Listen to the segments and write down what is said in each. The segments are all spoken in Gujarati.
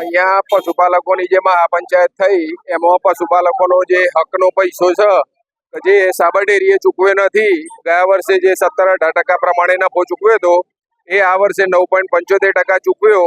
અહીંયા પશુપાલકોની જે મહાપંચાયત થઈ, એમાં પશુપાલકોનો જે હકનો પૈસો છે જે સાબર ડેરીએ ચૂકવ્યો નથી, ગયા વર્ષે જે સત્તર અઢાર ટકા પ્રમાણે નફો ચૂકવ્યો હતો, એ આ વર્ષે નવ પોઈન્ટ પંચોતેર ટકા ચૂકવ્યો.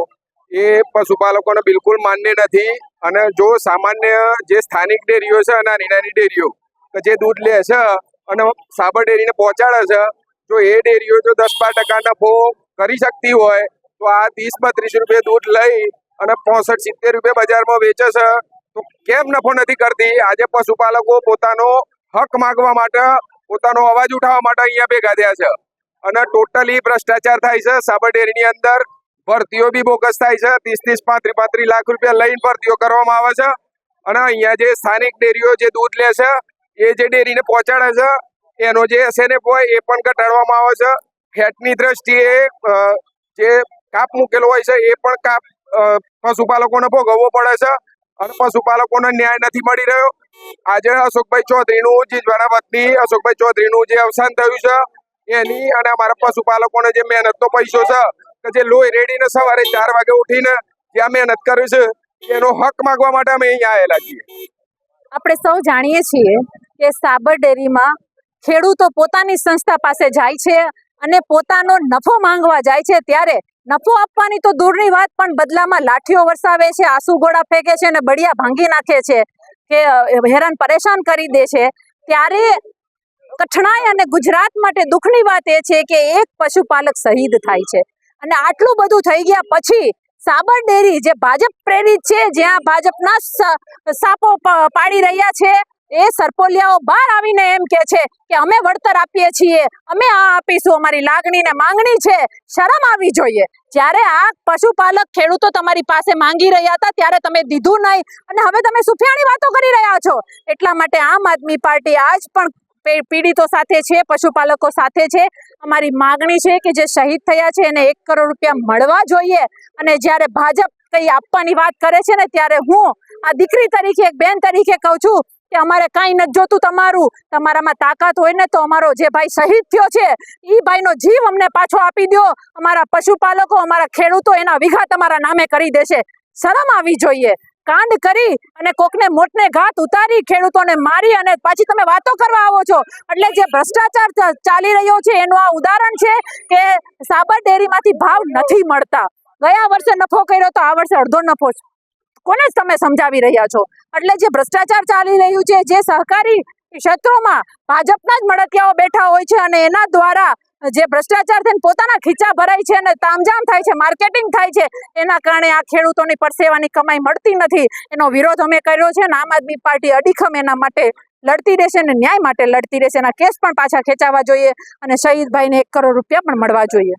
એ પશુપાલકોને બિલકુલ માન્ય નથી, અને જો સામાન્ય જે સ્થાનિક ડેરીઓ છે નાની નાની ડેરીઓ, કે જે દૂધ લે છે અને સાબર ડેરીને પહોંચાડે છે, જો એ ડેરીઓ જો દસ બાર ટકા નફો કરી શકતી હોય, તો આ ત્રીસ બત્રીસ રૂપિયા દૂધ લઈ અને પોસઠ સિત્તેર રૂપિયા બજારમાં વેચે છે. તો કેમ નફો નથી કરતી? આજે પશુપાલકો પોતાનો હક માગવા માટે, પોતાનો અવાજ ઉઠાવવા માટે અહીંયા ભેગા થયા છે. અને ટોટલી ભ્રષ્ટાચાર થાય છે. સાબર ડેરીની અંદર ભરતીઓ બી બોગસ થાય છે. ત્રીસ ત્રીસ પાંત્રીસ પાંત્રીસ લાખ રૂપિયા લઈને ભરતીઓ કરવામાં આવે છે. અને અહીંયા જે સ્થાનિક ડેરીઓ જે દૂધ લે છે, એ જે ડેરીને પહોંચાડે છે, એનો જે એસએનએફ હોય, એ પણ ઘટાડવામાં આવે છે. ફેટની દ્રષ્ટિએ જે કાપ મૂકેલો હોય છે, એ પણ કાપ પશુપાલકોને ભોગવવો પડે છે અને પશુપાલકોને ન્યાય નથી મળી રહ્યો. આજે અશોકભાઈ ચૌધરીનું જીજવાના વતની અશોકભાઈ ચૌધરીનું જે અવસાન થયું છે, એની અને અમારા પશુપાલકોને જે મહેનતનો પૈસો છે, કે જે લોહી રેડીને સવારે ચાર વાગે ઉઠીને જ્યાં મહેનત કર્યું છે, એનો હક માગવા માટે અમે અહીંયા આવેલા છીએ. આપણે સૌ જાણીએ છીએ કે સાબર ડેરીમાં ખેડૂતો પોતાની સંસ્થા પાસે જાય છે અને પોતાનો નફો માંગવા જાય છે, ત્યારે નફો આપવાની તો દૂરની વાત, પણ બદલામાં લાઠીઓ વરસાવે છે, આંસુ ગોળા ફેંકે છે અને બળિયા ભાંગી નાખે છે કે હેરાન પરેશાન કરી દે છે. ત્યારે કઠણાઈ અને ગુજરાત માટે દુઃખની વાત એ છે કે એક પશુપાલક શહીદ થાય છે. અને આટલું બધું થઈ ગયા પછી સાબર ડેરી, જે ભાજપ પ્રેરિત છે, જ્યાં ભાજપના સાપો પાડી રહ્યા છે એ સરપોલિયાઓ બહાર આવીને એમ કે છે કે અમે વળતર આપીએ છીએ, અમે આ આપીશું, અમારી લાગણી ને માંગણી છે, શરમ આવી જોઈએ. જ્યારે આ પશુપાલક ખેડૂતો તમારી પાસે માંગી રહ્યા હતા, ત્યારે તમે દીધું નહીં અને હવે તમે સુફિયાણી વાતો કરી રહ્યા છો. એટલા માટે આમ આદમી પાર્ટી આજ પણ પીડિતો સાથે છે, પશુપાલકો સાથે છે. અમારી માગણી છે કે જે શહીદ થયા છે, એને એક કરોડ રૂપિયા મળવા જોઈએ અને જ્યારે ભાજપ કંઈ આપવાની વાત કરે છે ને, ત્યારે હું આ દીકરી તરીકે, એક બેન તરીકે કહું છું કે અમારે કાંઈ નથી જોતું તમારું. તમારામાં તાકાત હોય ને તો અમારો જે ભાઈ શહીદ થયો છે એ ભાઈનો જીવ અમને પાછો આપી દો અમારા પશુપાલકો, અમારા ખેડૂતો એના વિઘા તમારા નામે કરી દેશે. શરમ આવી જોઈએ. કાંડ કરી અને કોકને મોટને ઘાત ઉતારી ખેડૂતોને મારી અને પાછી તમે વાતો કરવા આવો છો. એટલે જે ભ્રષ્ટાચાર ચાલી રહ્યો છે, એનું આ ઉદાહરણ છે કે સાબર ડેરીમાંથી ભાવ નથી મળતા. ગયા વર્ષે નફો કર્યો તો આ વર્ષે અડધો નફો છે. કોને તમે સમજાવી રહ્યા છો? એટલે જે ભ્રષ્ટાચાર ચાલી રહ્યું છે, જે સહકારી ક્ષેત્રોમાં ભાજપના જ મળતિયાઓ બેઠા હોય છે અને એના દ્વારા જે ભ્રષ્ટાચાર થઈને પોતાના ખીચા ભરાય છે અને તામઝામ થાય છે, માર્કેટિંગ થાય છે, એના કારણે આ ખેડૂતોની પરસેવાની કમાઈ મળતી નથી. એનો વિરોધ અમે કર્યો છે અને આમ આદમી પાર્ટી અડીખમ એના માટે લડતી રહેશે અને ન્યાય માટે લડતી રહેશે. એના કેસ પણ પાછા ખેંચાવા જોઈએ અને શહીદભાઈને એક કરોડ રૂપિયા પણ મળવા જોઈએ.